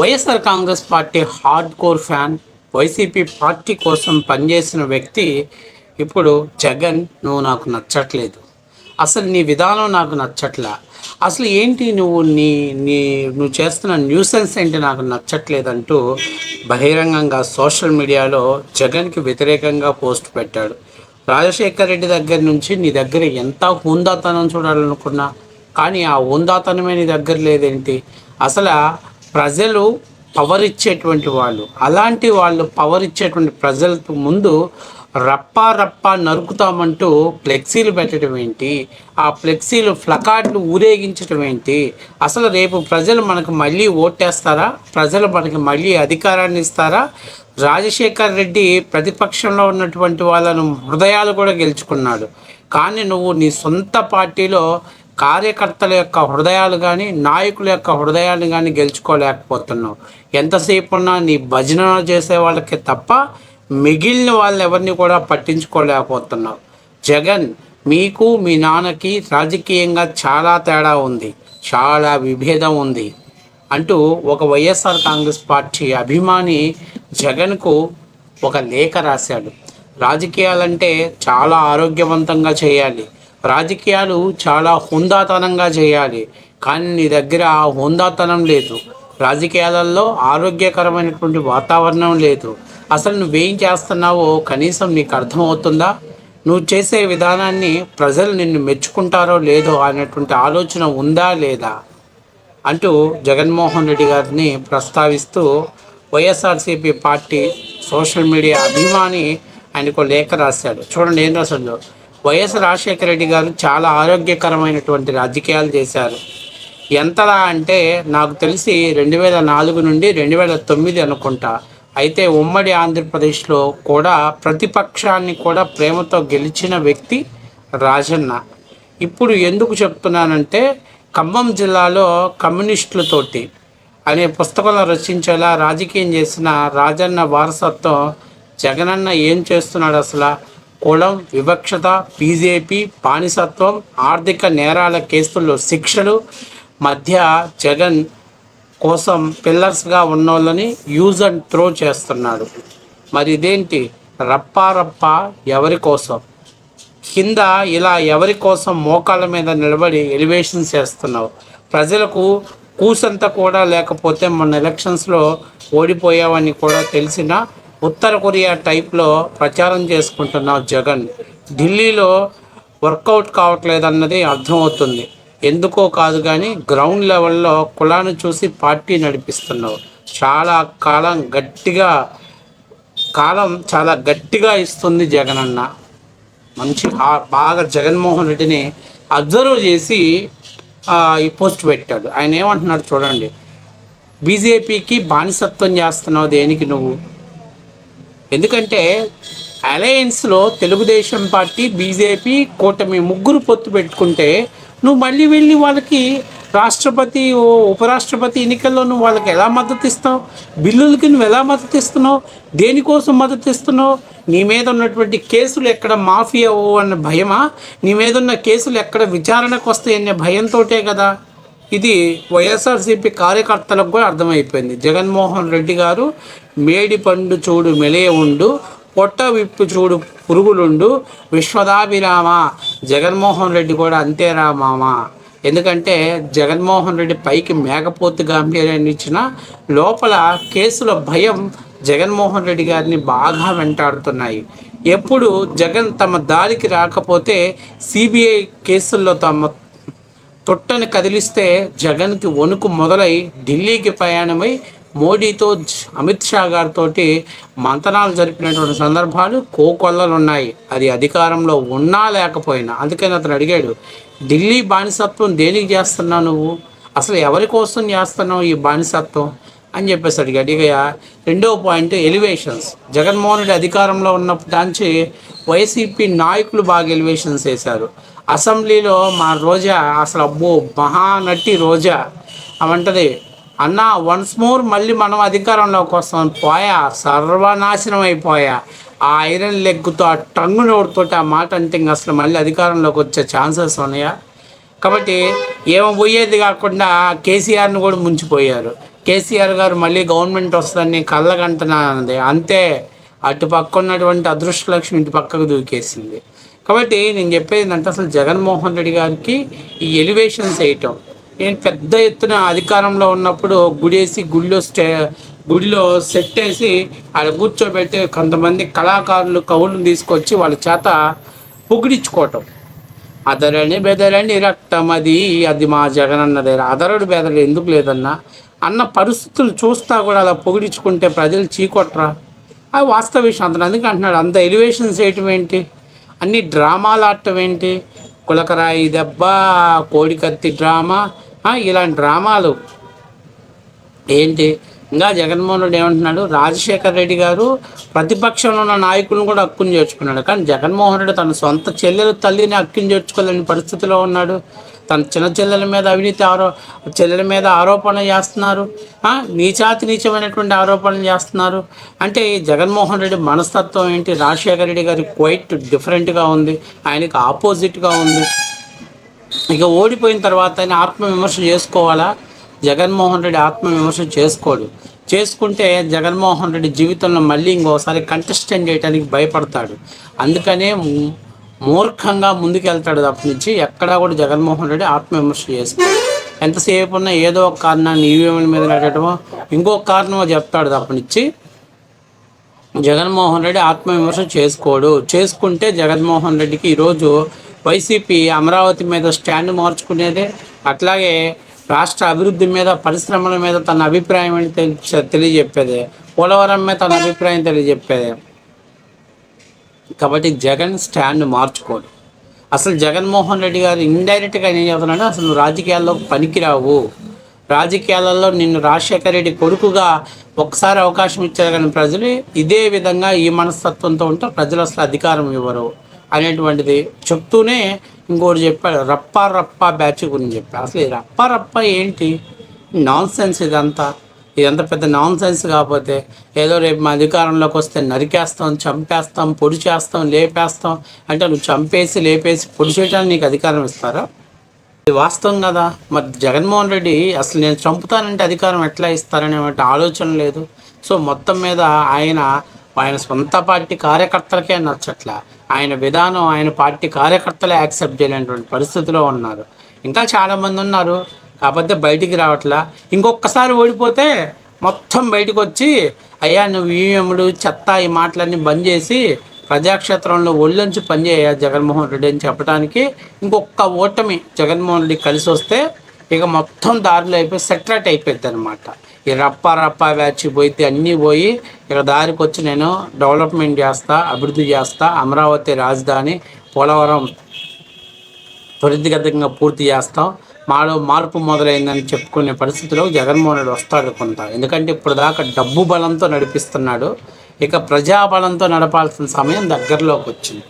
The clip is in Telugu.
YSR Congress party hard core fan YCP party కోసం పనిచేసిన వ్యక్తి ఇప్పుడు జగన్ నువ్వు నాకు నచ్చట్లేదు. అసలు నీ విధానం నాకు నచ్చట్లా. అసలు ఏంటి నువ్వు నీ నీ నువ్వు చేస్తున్న న్యూసెన్స్ ఏంటి నాకు నచ్చట్లేదంటూ బహిరంగంగా సోషల్ మీడియాలో జగన్కి వ్యతిరేకంగా పోస్ట్ పెట్టాడు. రాజశేఖర్ రెడ్డి దగ్గర నుంచి నీ దగ్గర ఎంత హుందాతనం చూడాలనుకున్నా కానీ ఆ హుందాతనమే నీ దగ్గర లేదేంటి? అసలు ప్రజలు పవర్ ఇచ్చేటువంటి వాళ్ళు. అలాంటి వాళ్ళు పవర్ ఇచ్చేటువంటి ప్రజలకు ముందు రప్పా రప్పా నరుకుతామంటూ ఫ్లెక్సీలు పెట్టడం ఏంటి? ఆ ఫ్లెక్సీలు ఫ్లకార్డులు ఊరేగించడం ఏంటి? అసలు రేపు ప్రజలు మనకు మళ్ళీ ఓటేస్తారా? ప్రజలు మనకి మళ్ళీ అధికారాన్ని ఇస్తారా? రాజశేఖర్ రెడ్డి ప్రతిపక్షంలో ఉన్నటువంటి వాళ్ళను హృదయాలు కూడా గెలుచుకున్నాడు. కానీ నువ్వు నీ సొంత పార్టీలో కార్యకర్తల యొక్క హృదయాలు కానీ నాయకుల యొక్క హృదయాలు కానీ గెలుచుకోలేకపోతున్నావు. ఎంతసేపు ఉన్నా నీ భజన చేసే వాళ్ళకి తప్ప మిగిలిన వాళ్ళని ఎవరిని కూడా పట్టించుకోలేకపోతున్నావు. జగన్ మీకు మీ నాన్నకి రాజకీయంగా చాలా తేడా ఉంది. చాలా విభేదం ఉంది. అంటూ ఒక వైఎస్ఆర్ కాంగ్రెస్ పార్టీ అభిమాని జగన్కు ఒక లేఖ రాశాడు. రాజకీయాలంటే చాలా ఆరోగ్యవంతంగా చేయాలి. రాజకీయాలు చాలా హుందాతనంగా చేయాలి కానీ నీ దగ్గర ఆ హుందాతనం లేదు. రాజకీయాలలో ఆరోగ్యకరమైనటువంటి వాతావరణం లేదు. అసలు నువ్వేం చేస్తున్నావో కనీసం నీకు అర్థమవుతుందా? నువ్వు చేసే విధానాన్ని ప్రజలు నిన్ను మెచ్చుకుంటారో లేదో అనేటువంటి ఆలోచన ఉందా లేదా? అంటూ జగన్మోహన్ రెడ్డి గారిని ప్రస్తావిస్తూ వైఎస్ఆర్సీపీ పార్టీ సోషల్ మీడియా అభిమాని ఆయనకు లేఖ రాశాడు. చూడండి ఏం రాశాడు. వైఎస్ రాజశేఖర రెడ్డి గారు చాలా ఆరోగ్యకరమైనటువంటి రాజకీయాలు చేశారు. ఎంతలా అంటే నాకు తెలిసి రెండు వేల నాలుగు నుండి రెండు వేల తొమ్మిది అనుకుంటా. అయితే ఉమ్మడి ఆంధ్రప్రదేశ్లో కూడా ప్రతిపక్షాన్ని కూడా ప్రేమతో గెలిచిన వ్యక్తి రాజన్న. ఇప్పుడు ఎందుకు చెప్తున్నానంటే ఖమ్మం జిల్లాలో కమ్యూనిస్టులతోటి అనే పుస్తకంలో రచించేలా రాజకీయం చేసిన రాజన్న వారసత్వం జగనన్న ఏం చేస్తున్నాడు అసలు? కులం వివక్షత బీజేపీ పానిసత్వం ఆర్థిక నేరాల కేసుల్లో శిక్షలు మధ్య జగన్ కోసం పిల్లర్స్గా ఉన్నోళ్ళని యూజ్ అండ్ త్రో చేస్తున్నాడు. మరి ఇదేంటి? రప్పా రప్పా ఎవరి కోసం? కింద ఇలా ఎవరి కోసం మోకాళ్ళ మీద నిలబడి ఎలివేషన్ చేస్తున్నావు? ప్రజలకు కూసంత కూడా లేకపోతే మొన్న ఎలక్షన్స్లో ఓడిపోయావని కూడా తెలిసిన ఉత్తర కొరియా టైప్లో ప్రచారం చేసుకుంటున్నావు జగన్. ఢిల్లీలో వర్కౌట్ కావట్లేదన్నది అర్థమవుతుంది. ఎందుకో కాదు కానీ గ్రౌండ్ లెవెల్లో కులాన్ని చూసి పార్టీ నడిపిస్తున్నావు. చాలా కాలం గట్టిగా కాలం చాలా గట్టిగా ఇస్తుంది జగన్ అన్న. మంచి బాగా జగన్మోహన్ రెడ్డిని అబ్జర్వ్ చేసి ఆ, ఈ పోస్ట్ పెట్టాడు. ఆయన ఏమంటున్నాడు చూడండి. బీజేపీకి బానిసత్వం చేస్తున్నావు దేనికి నువ్వు? ఎందుకంటే అలయన్స్లో తెలుగుదేశం పార్టీ బీజేపీ కూటమి ముగ్గురు పొత్తు పెట్టుకుంటే నువ్వు మళ్ళీ వెళ్ళి వాళ్ళకి రాష్ట్రపతి ఓ ఉపరాష్ట్రపతి ఎన్నికల్లో నువ్వు వాళ్ళకి ఎలా మద్దతు ఇస్తావు? బిల్లులకి నువ్వు ఎలా మద్దతు ఇస్తున్నావు? దేనికోసం మద్దతు ఇస్తున్నావు? నీ మీద ఉన్నటువంటి కేసులు ఎక్కడ మాఫీ అవ్వు అన్న భయమా? నీ మీద ఉన్న కేసులు ఎక్కడ విచారణకు వస్తాయనే భయంతోటే కదా. ఇది వైఎస్ఆర్సీపీ కార్యకర్తలకు కూడా అర్థమైపోయింది. జగన్మోహన్ రెడ్డి గారు మేడి పండు చూడు మెలే ఉండు పొట్ట విప్పు చూడు పురుగులుండు విశ్వదాభిరామ జగన్మోహన్ రెడ్డి కూడా అంతేరా మామ. ఎందుకంటే జగన్మోహన్ రెడ్డి పైకి మేకపోతు గాంభీర్యాన్ని ఇచ్చిన లోపల కేసుల భయం జగన్మోహన్ రెడ్డి గారిని బాగా వెంటాడుతున్నాయి. ఎప్పుడు జగన్ తమ దారికి రాకపోతే సిబిఐ కేసుల్లో తమ తొట్టను కదిలిస్తే జగన్కి వణుకు మొదలై ఢిల్లీకి ప్రయాణమై మోడీతో అమిత్ షా గారితో మంతనాలు జరిపినటువంటి సందర్భాలు కోకొల్లలు ఉన్నాయి అది అధికారంలో ఉన్నా లేకపోయినా. అందుకని అతను అడిగాడు ఢిల్లీ బానిసత్వం దేనికి చేస్తున్నావు నువ్వు? అసలు ఎవరి కోసం చేస్తున్నావు ఈ బానిసత్వం? అని చెప్పేసి అడిగాడు. ఇక రెండో పాయింట్ ఎలివేషన్స్. జగన్మోహన్ రెడ్డి అధికారంలో ఉన్నప్పటి నుంచి వైసీపీ నాయకులు బాగా ఎలివేషన్స్ వేశారు. అసెంబ్లీలో మా రోజా అసలు అబ్బో మహానటి రోజా. అవంటది అన్న వన్స్ మోర్ మళ్ళీ మనం అధికారంలోకి వస్తాం. పోయా సర్వనాశనం అయిపోయా. ఆ ఐరన్ లెగ్తో ఆ టంగు నోడుతోటి ఆ మాట అంటే ఇంకా అసలు మళ్ళీ అధికారంలోకి వచ్చే ఛాన్సెస్ ఉన్నాయా? కాబట్టి ఏమో పోయేది కాకుండా కేసీఆర్ని కూడా ముంచిపోయారు. కేసీఆర్ గారు మళ్ళీ గవర్నమెంట్ వస్తుందని కళ్ళగంటనా అంతే అటు పక్క ఉన్నటువంటి అదృష్టలక్ష్మి ఇటు పక్కకు దూకేసింది. కాబట్టి నేను చెప్పేది ఏంటంటే అసలు జగన్మోహన్ రెడ్డి గారికి ఈ ఎలివేషన్స్ వేయటం. నేను పెద్ద ఎత్తున అధికారంలో ఉన్నప్పుడు గుడేసి గుడిలో స్టే గుడిలో సెట్ వేసి ఆడ కూర్చోబెట్టి కొంతమంది కళాకారులు కవులను తీసుకొచ్చి వాళ్ళ చేత పొగిడించుకోవటం. అదరని బెదరని రక్తం అది అది మా జగన్ అన్నదే. అదరుడు బెదరు ఎందుకు లేదన్నా? అన్న పరిస్థితులు చూస్తా కూడా అలా పొగిడించుకుంటే ప్రజలు చీకొట్రా? అది వాస్తవ విషయం. అతను అందుకే అంటున్నాడు అంత ఎలివేషన్స్ వేయటం ఏంటి? అన్ని డ్రామాలు ఆడటం ఏంటి? కులకరాయి దెబ్బ కోడికత్తి డ్రామా ఇలాంటి డ్రామాలు. ఏంటి? ఇంకా జగన్మోహన్ రెడ్డి ఏమంటున్నాడు? రాజశేఖర్ రెడ్డి గారు ప్రతిపక్షంలో ఉన్న నాయకులను కూడా హక్కును చేర్చుకున్నాడు. కానీ జగన్మోహన్ రెడ్డి తన సొంత చెల్లెలు తల్లిని హక్కును చేర్చుకోలేని పరిస్థితిలో ఉన్నాడు. తన చిన్న చెల్లెల మీద అవినీతి ఆరో చెల్లెల మీద ఆరోపణలు చేస్తున్నారు. నీచాతి నీచమైనటువంటి ఆరోపణలు చేస్తున్నారు. అంటే జగన్మోహన్ రెడ్డి మనస్తత్వం ఏంటి? రాజశేఖర రెడ్డి గారి క్వైట్ డిఫరెంట్గా ఉంది. ఆయనకి ఆపోజిట్గా ఉంది. ఇక ఓడిపోయిన తర్వాత ఆయన ఆత్మవిమర్శ చేసుకోవాలా? జగన్మోహన్ రెడ్డి ఆత్మవిమర్శ చేసుకోడు. చేసుకుంటే జగన్మోహన్ రెడ్డి జీవితంలో మళ్ళీ ఇంకోసారి కంటెస్టెంట్ చేయడానికి భయపడతాడు. అందుకనే మూర్ఖంగా ముందుకెళ్తాడు తప్పించి ఎక్కడా కూడా జగన్మోహన్ రెడ్డి ఆత్మవిమర్శ చేసి ఎంతసేపు ఉన్నా ఏదో ఒక కారణాన్ని ఈవీఎంల మీద నెట్టడమో ఇంకొక కారణమో చెప్తాడు తప్పనిచ్చి జగన్మోహన్ రెడ్డి ఆత్మవిమర్శ చేసుకోడు. చేసుకుంటే జగన్మోహన్ రెడ్డికి ఈరోజు వైసీపీ అమరావతి మీద స్టాండ్ మార్చుకునేదే అట్లాగే రాష్ట్ర అభివృద్ధి మీద పరిశ్రమల మీద తన అభిప్రాయం ఏంటి తెలి- తెలియజెప్పేదే పోలవరం మీద తన అభిప్రాయం తెలియజెప్పేదే కాబట్టి జగన్ స్టాండ్ మార్చుకోడు. అసలు జగన్మోహన్ రెడ్డి గారు ఇండైరెక్ట్గా ఏం చెబుతున్నాడు అసలు నువ్వు రాజకీయాల్లో పనికిరావు. రాజకీయాలలో నిన్ను రాజశేఖర రెడ్డి కొడుకుగా ఒకసారి అవకాశం ఇచ్చారు కానీ ప్రజలు ఇదే విధంగా ఈ మనస్తత్వంతో ఉంటే ప్రజలు అసలు అధికారం ఇవ్వరు అనేటువంటిది చెప్తూనే ఇంకోటి చెప్పాడు. రప్పా రప్ప బ్యాచ్ గురించి చెప్పాడు. అసలు ఈ రప్ప రప్ప ఏంటి? నాన్ సెన్స్ ఇదంతా. ఇదంతా పెద్ద నాన్ సెన్స్ కాకపోతే ఏదో రేపు మా అధికారంలోకి వస్తే నరికేస్తాం చంపేస్తాం పొడి చేస్తాం లేపేస్తాం. అంటే నువ్వు చంపేసి లేపేసి పొడి చేయడానికి నీకు అధికారం ఇస్తారా? ఇది వాస్తవం కదా. మరి జగన్మోహన్ రెడ్డి అసలు నేను చంపుతానంటే అధికారం ఎట్లా ఇస్తారనే ఆలోచన లేదు. సో మొత్తం మీద ఆయన ఆయన సొంత పార్టీ కార్యకర్తలకే నచ్చట్ల. ఆయన విధానం ఆయన పార్టీ కార్యకర్తలే యాక్సెప్ట్ చేయలేనటువంటి పరిస్థితిలో ఉన్నారు. ఇంకా చాలామంది ఉన్నారు. కాకపోతే బయటికి రావట్లా. ఇంకొకసారి ఓడిపోతే మొత్తం బయటకు వచ్చి అయ్యా నువ్వు ఈఎంలు చెత్త ఈ మాటలన్నీ బంద్ చేసి ప్రజాక్షేత్రంలో ఒళ్ళొంచి పనిచేయ జగన్మోహన్ రెడ్డి అని చెప్పడానికి ఇంకొక ఓటమి జగన్మోహన్ రెడ్డి కలిసి వస్తే ఇక మొత్తం దారిలో అయిపోయి సెటరేట్ అయిపోయింది అనమాట ఈ రప్ప రప్ప వ్యాచి పోయితే అన్నీ పోయి ఇక దారికి వచ్చి నేను డెవలప్మెంట్ చేస్తా అభివృద్ధి చేస్తా అమరావతి రాజధాని పోలవరం త్వరితగతంగా పూర్తి చేస్తాం. మాలో మార్పు మొదలైందని చెప్పుకునే పరిస్థితిలో జగన్మోహన్ రెడ్డి వస్తాడు కొంత. ఎందుకంటే ఇప్పుడు దాకా డబ్బు బలంతో నడిపిస్తున్నాడు. ఇక ప్రజాబలంతో నడపాల్సిన సమయం దగ్గరలోకి వచ్చింది.